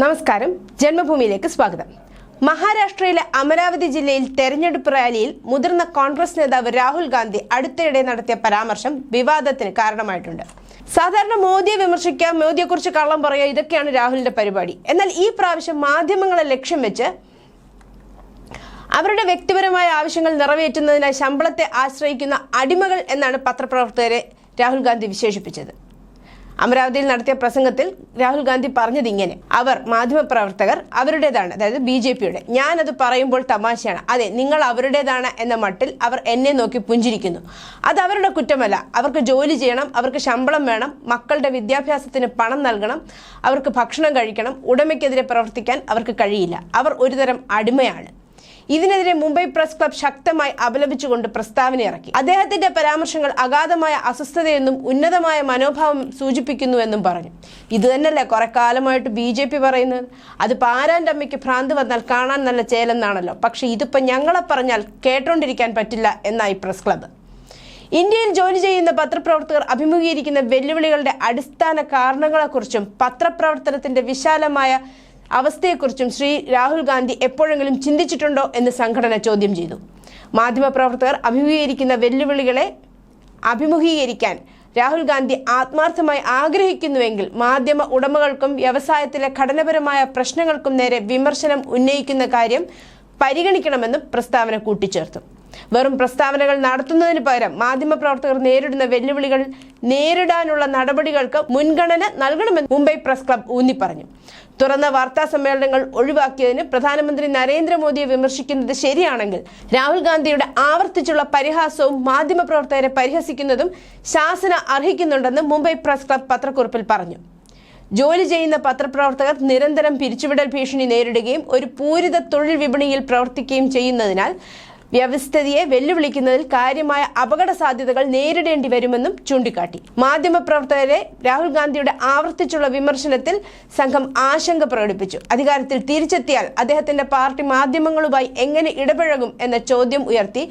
നമസ്കാരം. ജന്മഭൂമിയിലേക്ക് സ്വാഗതം. മഹാരാഷ്ട്രയിലെ അമരാവതി ജില്ലയിൽ തെരഞ്ഞെടുപ്പ് റാലിയിൽ മുതിർന്ന കോൺഗ്രസ് നേതാവ് രാഹുൽ ഗാന്ധി അടുത്തിടെ നടത്തിയ പരാമർശം വിവാദത്തിന് കാരണമായിട്ടുണ്ട്. സാധാരണ മോദിയെ വിമർശിക്കുക മോദിയെക്കുറിച്ച് കള്ളം പറയുക ഇതൊക്കെയാണ് രാഹുലിന്റെ പരിപാടി. എന്നാൽ ഈ പ്രാവശ്യം മാധ്യമങ്ങളെ ലക്ഷ്യം വെച്ച് അവരുടെ വ്യക്തിപരമായ ആവശ്യങ്ങൾ നിറവേറ്റുന്നതിനായി ശമ്പളത്തെ ആശ്രയിക്കുന്ന അടിമകൾ എന്നാണ് പത്രപ്രവർത്തകരെ രാഹുൽ ഗാന്ധി വിശേഷിപ്പിച്ചത്. അമരാവതിയിൽ നടത്തിയ പ്രസംഗത്തിൽ രാഹുൽ ഗാന്ധി പറഞ്ഞത് ഇങ്ങനെ. അവർ മാധ്യമപ്രവർത്തകർ അവരുടേതാണ് അതായത് ബി ജെ പിയുടെ. ഞാനത് പറയുമ്പോൾ തമാശയാണ്. അതെ നിങ്ങൾ അവരുടേതാണ് എന്ന മട്ടിൽ അവർ എന്നെ നോക്കി പുഞ്ചിരിക്കുന്നു. അത് അവരുടെ കുറ്റമല്ല. അവർക്ക് ജോലി ചെയ്യണം അവർക്ക് ശമ്പളം വേണം മക്കളുടെ വിദ്യാഭ്യാസത്തിന് പണം നൽകണം അവർക്ക് ഭക്ഷണം കഴിക്കണം ഉടമയ്ക്കെതിരെ പ്രവർത്തിക്കാൻ അവർക്ക് കഴിയില്ല. അവർ ഒരുതരം അടിമയാണ്. ഇതിനെതിരെ മുംബൈ പ്രസ് ക്ലബ് ശക്തമായി അപലപിച്ചുകൊണ്ട് പ്രസ്താവന ഇറക്കി. അദ്ദേഹത്തിന്റെ പരാമർശങ്ങൾ അഗാധമായ അസ്വസ്ഥതയെന്നും ഉന്നതമായ മനോഭാവം സൂചിപ്പിക്കുന്നുവെന്നും പറഞ്ഞു. ഇത് തന്നെയല്ലേ കുറെ കാലമായിട്ട് ബി ജെ പി പറയുന്നത്? അത് പാരാന്റെ അമ്മയ്ക്ക് ഭ്രാന്ത് വന്നാൽ കാണാൻ നല്ല ചേലെന്നാണല്ലോ. പക്ഷെ ഇതിപ്പോ ഞങ്ങളെ പറഞ്ഞാൽ കേട്ടോണ്ടിരിക്കാൻ പറ്റില്ല എന്നായി പ്രസ് ക്ലബ്ബ് ഇന്ത്യയിൽ ജോലി ചെയ്യുന്ന പത്രപ്രവർത്തകർ അഭിമുഖീകരിക്കുന്ന വെല്ലുവിളികളുടെ അടിസ്ഥാന കാരണങ്ങളെക്കുറിച്ചും പത്രപ്രവർത്തനത്തിന്റെ വിശാലമായ അവസ്ഥയെക്കുറിച്ചും ശ്രീ രാഹുൽ ഗാന്ധി എപ്പോഴെങ്കിലും ചിന്തിച്ചിട്ടുണ്ടോ എന്ന് സംഘടന ചോദ്യം ചെയ്തു. മാധ്യമപ്രവർത്തകർ അഭിമുഖീകരിക്കുന്ന വെല്ലുവിളികളെ അഭിമുഖീകരിക്കാൻ രാഹുൽ ഗാന്ധി ആത്മാർത്ഥമായി ആഗ്രഹിക്കുന്നുവെങ്കിൽ മാധ്യമ ഉടമകൾക്കും വ്യവസായത്തിലെ ഘടനപരമായ പ്രശ്നങ്ങൾക്കും നേരെ വിമർശനം ഉന്നയിക്കുന്ന കാര്യം പരിഗണിക്കണമെന്നും പ്രസ്താവന കൂട്ടിച്ചേർത്തു. വെറും പ്രസ്താവനകൾ നടത്തുന്നതിന് പകരം മാധ്യമപ്രവർത്തകർ നേരിടുന്ന വെല്ലുവിളികൾ നേരിടാനുള്ള നടപടികൾക്ക് മുൻഗണന നൽകണമെന്ന് മുംബൈ പ്രസ് ക്ലബ് ഊന്നി പറഞ്ഞു തുറന്ന വാർത്താ സമ്മേളനങ്ങൾ ഒഴിവാക്കിയതിന് പ്രധാനമന്ത്രി നരേന്ദ്രമോദിയെ വിമർശിക്കുന്നത് ശരിയാണെങ്കിൽ രാഹുൽ ഗാന്ധിയുടെ ആവർത്തിച്ചുള്ള പരിഹാസവും മാധ്യമപ്രവർത്തകരെ പരിഹസിക്കുന്നതും ശാസന അർഹിക്കുന്നുണ്ടെന്ന് മുംബൈ പ്രസ് ക്ലബ് പത്രക്കുറിപ്പിൽ പറഞ്ഞു. ജോലി ചെയ്യുന്ന പത്രപ്രവർത്തകർ നിരന്തരം പിരിച്ചുവിടൽ ഭീഷണി നേരിടുകയും ഒരു പൂരിത തൊഴിൽ വിപണിയിൽ പ്രവർത്തിക്കുകയും ചെയ്യുന്നതിനാൽ വ്യവസ്ഥിതിയെ വെല്ലുവിളിക്കുന്നതിൽ കാര്യമായ അപകട സാധ്യതകൾ നേരിടേണ്ടി വരുമെന്നും ചൂണ്ടിക്കാട്ടി. മാധ്യമപ്രവർത്തകരെ രാഹുൽ ഗാന്ധിയുടെ ആവർത്തിച്ചുള്ള വിമർശനത്തിൽ സംഘം ആശങ്ക പ്രകടിപ്പിച്ചു. അധികാരത്തിൽ തിരിച്ചെത്തിയാൽ അദ്ദേഹത്തിന്റെ പാർട്ടി മാധ്യമങ്ങളുമായി എങ്ങനെ ഇടപഴകും എന്ന ചോദ്യം ഉയർത്തി.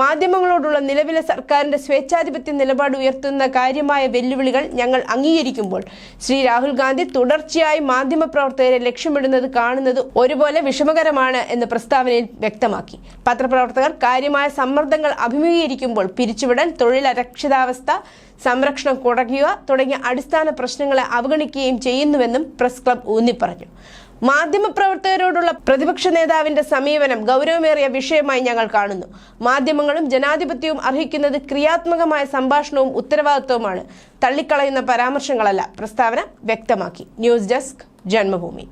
മാധ്യമങ്ങളോടുള്ള നിലവിലെ സർക്കാരിന്റെ സ്വേച്ഛാധിപത്യ നിലപാട് ഉയർത്തുന്ന കാര്യമായ വെല്ലുവിളികൾ ഞങ്ങൾ അംഗീകരിക്കുമ്പോൾ ശ്രീ രാഹുൽ ഗാന്ധി തുടർച്ചയായി മാധ്യമപ്രവർത്തകരെ ലക്ഷ്യമിടുന്നത് കാണുന്നത് ഒരുപോലെ വിഷമകരമാണ് എന്ന് പ്രസ്താവനയിൽ വ്യക്തമാക്കി. പത്രപ്രവർത്തകർ കാര്യമായ സമ്മർദ്ദങ്ങൾ അഭിമുഖീകരിക്കുമ്പോൾ പിരിച്ചുവിടൽ തൊഴിലരക്ഷിതാവസ്ഥ സംരക്ഷണം കുറയ്ക്കുക തുടങ്ങിയ അടിസ്ഥാന പ്രശ്നങ്ങളെ അവഗണിക്കുകയും ചെയ്യുന്നുവെന്നും പ്രസ് ക്ലബ് ഊന്നി ഊന്നിപ്പറഞ്ഞു. മാധ്യമപ്രവർത്തകരോടുള്ള പ്രതിപക്ഷ നേതാവിന്റെ സമീപനം ഗൗരവമേറിയ വിഷയമായി ഞങ്ങൾ കാണുന്നു. മാധ്യമങ്ങളും ജനാധിപത്യവും അർഹിക്കുന്നത് ക്രിയാത്മകമായ സംഭാഷണവും ഉത്തരവാദിത്വവുമാണ്. തള്ളിക്കളയുന്ന പരാമർശങ്ങളല്ല പ്രസ്താവന വ്യക്തമാക്കി. News desk Janmabhumi.